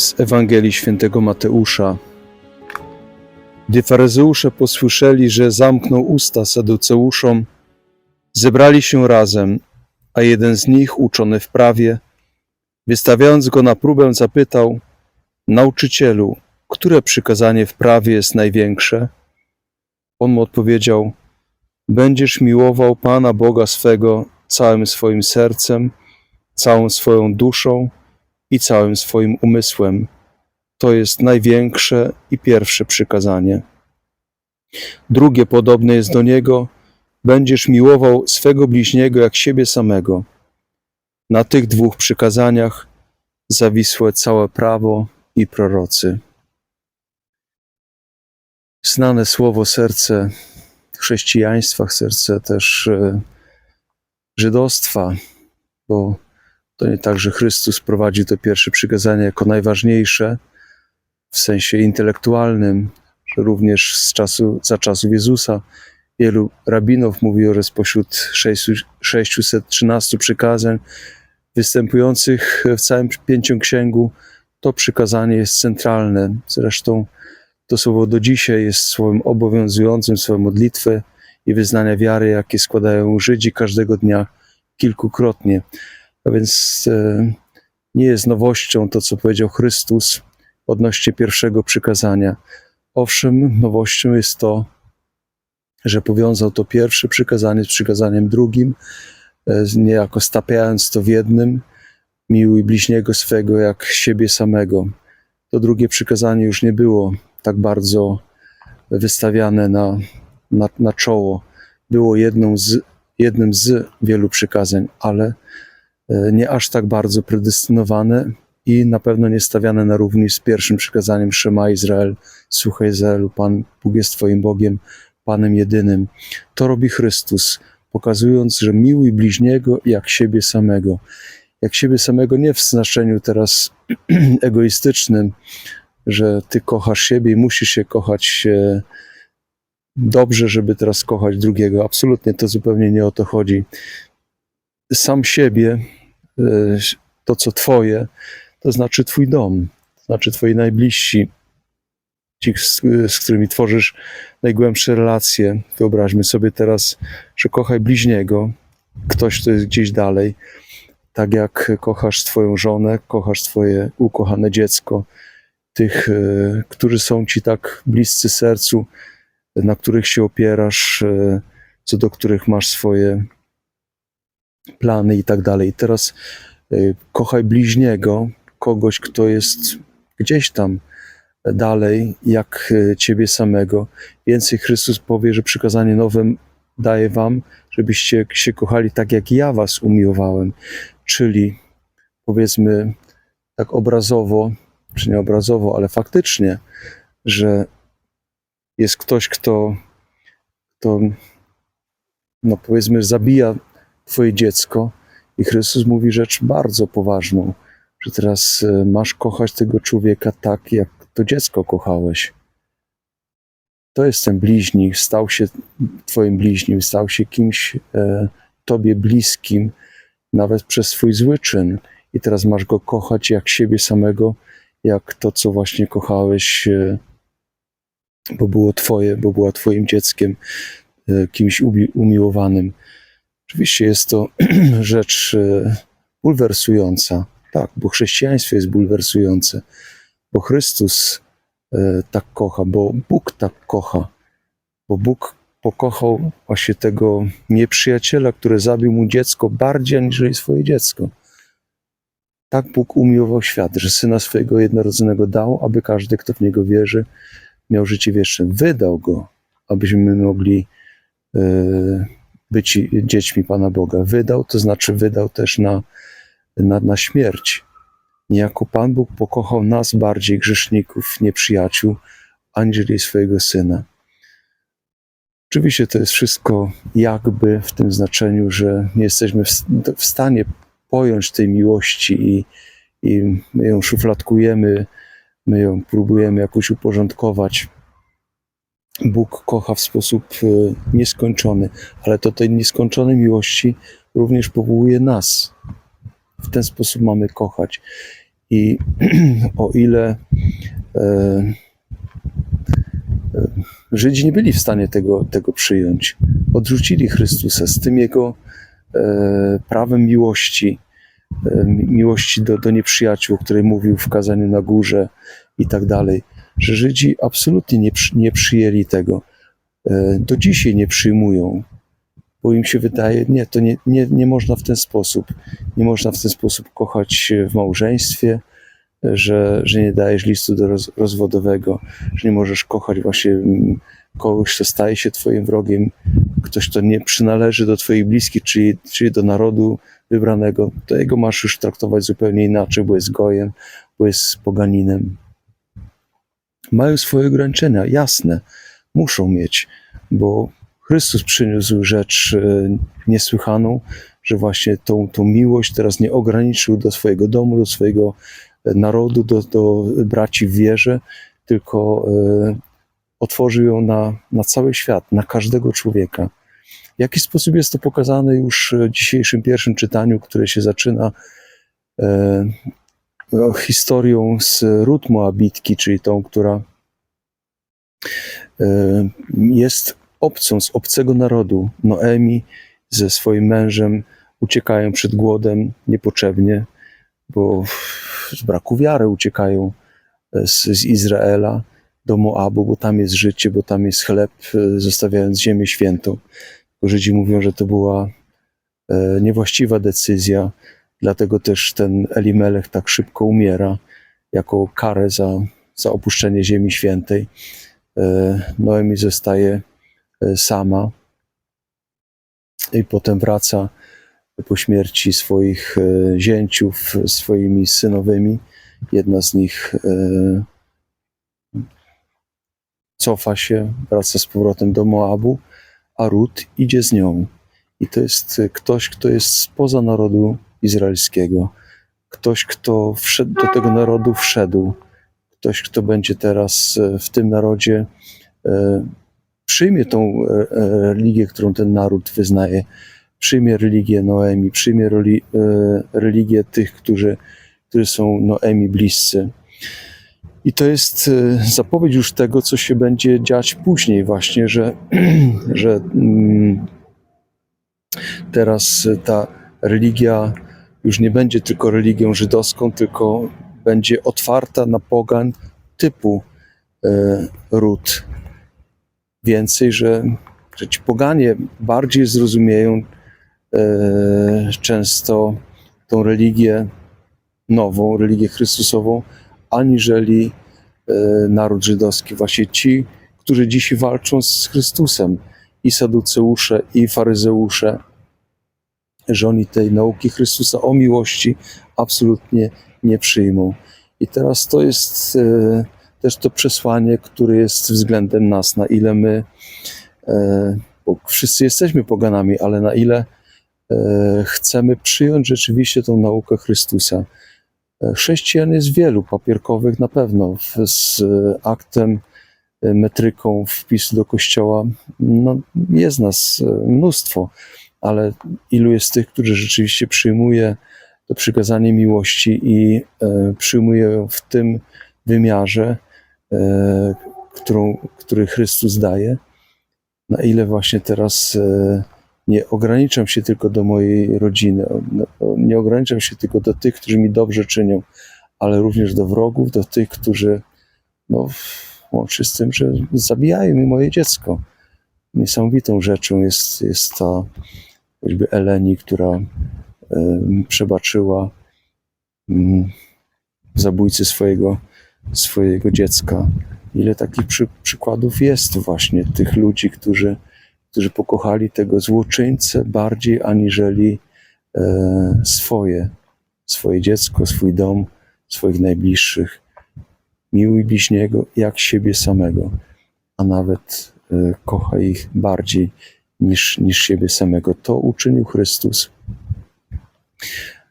z Ewangelii Świętego Mateusza. Gdy faryzeusze posłyszeli, że zamknął usta saduceuszom, zebrali się razem, a jeden z nich, uczony w prawie, wystawiając go na próbę, zapytał: Nauczycielu, które przykazanie w prawie jest największe? On mu odpowiedział: Będziesz miłował Pana Boga swego całym swoim sercem, całą swoją duszą i całym swoim umysłem. To jest największe i pierwsze przykazanie. Drugie podobne jest do niego: będziesz miłował swego bliźniego jak siebie samego. Na tych dwóch przykazaniach zawisłe całe prawo i prorocy. Znane słowo serce chrześcijaństwa, serce też e, żydostwa, bo to nie tak, że Chrystus prowadził to pierwsze przykazanie jako najważniejsze w sensie intelektualnym, że również z czasu, za czasów Jezusa wielu rabinów mówiło, że spośród 600 613 przykazań występujących w całym pięcioksięgu to przykazanie jest centralne. Zresztą to słowo do dzisiaj jest słowem obowiązującym, słowem modlitwy i wyznania wiary, jakie składają Żydzi każdego dnia kilkukrotnie. A więc e, nie jest nowością to, co powiedział Chrystus odnośnie pierwszego przykazania. Owszem, nowością jest to, że powiązał to pierwsze przykazanie z przykazaniem drugim, e, niejako stapiając to w jednym, miłuj bliźniego swego jak siebie samego. To drugie przykazanie już nie było tak bardzo wystawiane na, na, na czoło. Było jedną z, jednym z wielu przykazań, ale nie aż tak bardzo predestynowane i na pewno nie stawiane na równi z pierwszym przykazaniem Szema Izrael, słuchaj Izraelu, Pan Bóg jest Twoim Bogiem, Panem jedynym. To robi Chrystus, pokazując, że miłuj bliźniego jak siebie samego. Jak siebie samego nie w znaczeniu teraz egoistycznym, że ty kochasz siebie i musisz się kochać e, dobrze, żeby teraz kochać drugiego. Absolutnie to zupełnie nie o to chodzi. Sam siebie, e, to co twoje, to znaczy twój dom, to znaczy twoi najbliżsi, ci, z, z którymi tworzysz najgłębsze relacje. Wyobraźmy sobie teraz, że kochaj bliźniego, ktoś, kto jest gdzieś dalej, tak jak kochasz swoją żonę, kochasz swoje ukochane dziecko, tych, e, którzy są ci tak bliscy sercu, na których się opierasz, e, co do których masz swoje plany i tak dalej. Teraz e, kochaj bliźniego, kogoś, kto jest gdzieś tam dalej, jak ciebie samego. Więcej Chrystus powie, że przykazanie nowe daję wam, żebyście się kochali tak, jak ja was umiłowałem. Czyli powiedzmy tak obrazowo, czy nie obrazowo, ale faktycznie, że jest ktoś, kto, kto no powiedzmy, zabija Twoje dziecko, i Chrystus mówi rzecz bardzo poważną, że teraz e, masz kochać tego człowieka tak, jak to dziecko kochałeś. To jest ten bliźni, stał się Twoim bliźnim, stał się kimś e, Tobie bliskim, nawet przez swój zły czyn. I teraz masz go kochać jak siebie samego, jak to, co właśnie kochałeś, e, bo było Twoje, bo była Twoim dzieckiem, e, kimś umiłowanym. Oczywiście jest to rzecz e, bulwersująca. Tak, bo chrześcijaństwo jest bulwersujące, bo Chrystus tak kocha, bo Bóg tak kocha, bo Bóg pokochał właśnie tego nieprzyjaciela, który zabił mu dziecko bardziej aniżeli swoje dziecko. Tak Bóg umiłował świat, że Syna swojego jednorodzonego dał, aby każdy, kto w Niego wierzy, miał życie wieczne. Wydał Go, abyśmy mogli e, być dziećmi Pana Boga. Wydał, to znaczy wydał też na, na, na śmierć. Niejako Pan Bóg pokochał nas bardziej, grzeszników, nieprzyjaciół, aniżeli swojego Syna. Oczywiście to jest wszystko jakby w tym znaczeniu, że nie jesteśmy w, stanie pojąć tej miłości i, i my ją szufladkujemy, my ją próbujemy jakoś uporządkować. Bóg kocha w sposób e, nieskończony, ale to tej nieskończonej miłości również powołuje nas. W ten sposób mamy kochać. I o ile e, e, Żydzi nie byli w stanie tego, tego przyjąć, odrzucili Chrystusa z tym jego e, prawem miłości, e, mi- miłości do, do nieprzyjaciół, o której mówił w kazaniu na górze i tak dalej, że Żydzi absolutnie nie, przy- nie przyjęli tego. E, Do dzisiaj nie przyjmują, bo im się wydaje, nie, to nie, nie, nie można w ten sposób, nie można w ten sposób kochać w małżeństwie, że, że nie dajesz listu do roz, rozwodowego, że nie możesz kochać właśnie mm, kogoś, kto staje się twoim wrogiem, ktoś, kto nie przynależy do twoich bliskich, czyli, czyli do narodu wybranego, to jego masz już traktować zupełnie inaczej, bo jest gojem, bo jest poganinem. Mają swoje ograniczenia, jasne, muszą mieć, bo Chrystus przyniósł rzecz e, niesłychaną, że właśnie tą, tą miłość teraz nie ograniczył do swojego domu, do swojego e, narodu, do, do braci w wierze, tylko e, otworzył ją na, na cały świat, na każdego człowieka. W jaki sposób jest to pokazane już w dzisiejszym pierwszym czytaniu, które się zaczyna historią z Rut Moabitki, czyli tą, która e, jest obcą, z obcego narodu. Noemi ze swoim mężem uciekają przed głodem niepotrzebnie, bo z braku wiary uciekają z, z Izraela do Moabu, bo tam jest życie, bo tam jest chleb, e, zostawiając ziemię świętą. Żydzi mówią, że to była e, niewłaściwa decyzja, dlatego też ten Elimelech tak szybko umiera jako karę za, za opuszczenie ziemi świętej. E, Noemi zostaje e, sama i potem wraca po śmierci swoich e, zięciów swoimi synowymi. Jedna z nich cofa się, wraca z powrotem do Moabu, a Rut idzie z nią. I to jest ktoś, kto jest spoza narodu izraelskiego. Ktoś, kto wszedł do tego narodu, wszedł. Ktoś, kto będzie teraz e, w tym narodzie, e, przyjmie tą e, religię, którą ten naród wyznaje. Przyjmie religię Noemi, przyjmie religię tych, którzy, którzy są Noemi bliscy. I to jest zapowiedź już tego, co się będzie dziać później, właśnie, że, że mm, teraz ta religia już nie będzie tylko religią żydowską, tylko będzie otwarta na pogan typu e, Rut. Więcej, że, że ci poganie bardziej zrozumieją e, często tą religię nową, religię Chrystusową, aniżeli e, naród żydowski. Właśnie ci, którzy dzisiaj walczą z Chrystusem, i saduceusze, i faryzeusze, że oni tej nauki Chrystusa o miłości absolutnie nie przyjmą. I teraz to jest e, też to przesłanie, które jest względem nas, na ile my, e, bo wszyscy jesteśmy poganami, ale na ile e, chcemy przyjąć rzeczywiście tą naukę Chrystusa. E, Chrześcijan jest wielu, papierkowych na pewno, z aktem, e, metryką wpisu do kościoła. No, jest nas e, mnóstwo, ale ilu jest tych, którzy rzeczywiście przyjmuje to przykazanie miłości i e, przyjmuje ją w tym wymiarze, e, którą, który Chrystus daje, na ile właśnie teraz e, nie ograniczam się tylko do mojej rodziny, no, nie ograniczam się tylko do tych, którzy mi dobrze czynią, ale również do wrogów, do tych, którzy no, łączy z tym, że zabijają mi moje dziecko. Niesamowitą rzeczą jest, jest ta choćby Eleni, która przebaczyła mm, zabójcy swojego, swojego dziecka. Ile takich przy, przykładów jest właśnie tych ludzi, którzy, którzy pokochali tego złoczyńcę bardziej aniżeli e, swoje, swoje dziecko, swój dom, swoich najbliższych. Miłuj bliźniego jak siebie samego, a nawet e, kocha ich bardziej niż, niż siebie samego. To uczynił Chrystus.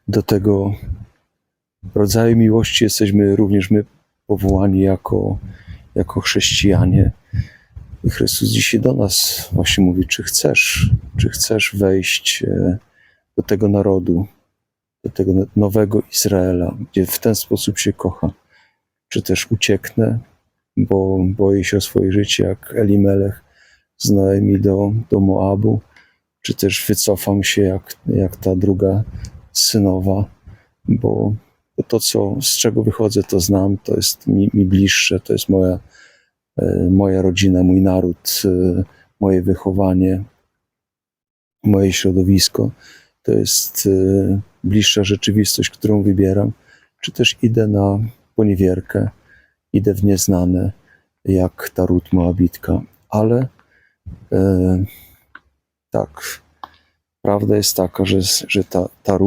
Do tego rodzaju miłości jesteśmy również my powołani jako, jako chrześcijanie. I Chrystus dzisiaj do nas właśnie mówi, czy chcesz, czy chcesz wejść e, do tego narodu, do tego nowego Izraela, gdzie w ten sposób się kocha. Czy też ucieknę, bo boję się o swoje życie, jak Elimelech z Noemi do, do Moabu, czy też wycofam się jak, jak ta druga synowa, bo to, co, z czego wychodzę, to znam, to jest mi, mi bliższe, to jest moja, e, moja rodzina, mój naród, e, moje wychowanie, moje środowisko. To jest e, bliższa rzeczywistość, którą wybieram. Czy też idę na poniewierkę, idę w nieznane, jak ta Rut Moabitka. Ale e, tak, prawda jest taka, że, że ta, ta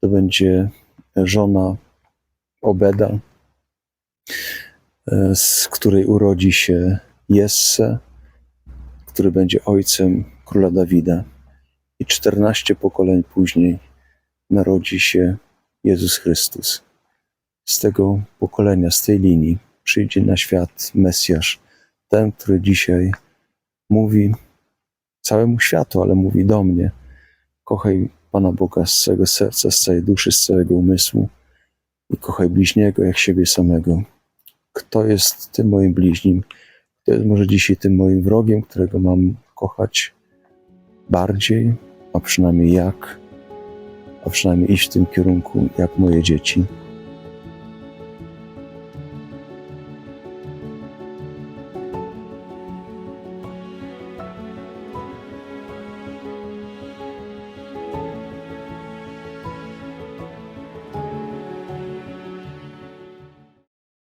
to będzie żona Obeda, e, z której urodzi się Jesse, który będzie ojcem króla Dawida. I 14 pokoleń później narodzi się Jezus Chrystus. Z tego pokolenia, z tej linii przyjdzie na świat Mesjasz, ten, który dzisiaj mówi całemu światu, ale mówi do mnie: Kochaj Pana Boga z całego serca, z całej duszy, z całego umysłu i kochaj bliźniego jak siebie samego. Kto jest tym moim bliźnim? Kto jest może dzisiaj tym moim wrogiem, którego mam kochać bardziej, a przynajmniej jak, a przynajmniej iść w tym kierunku jak moje dzieci?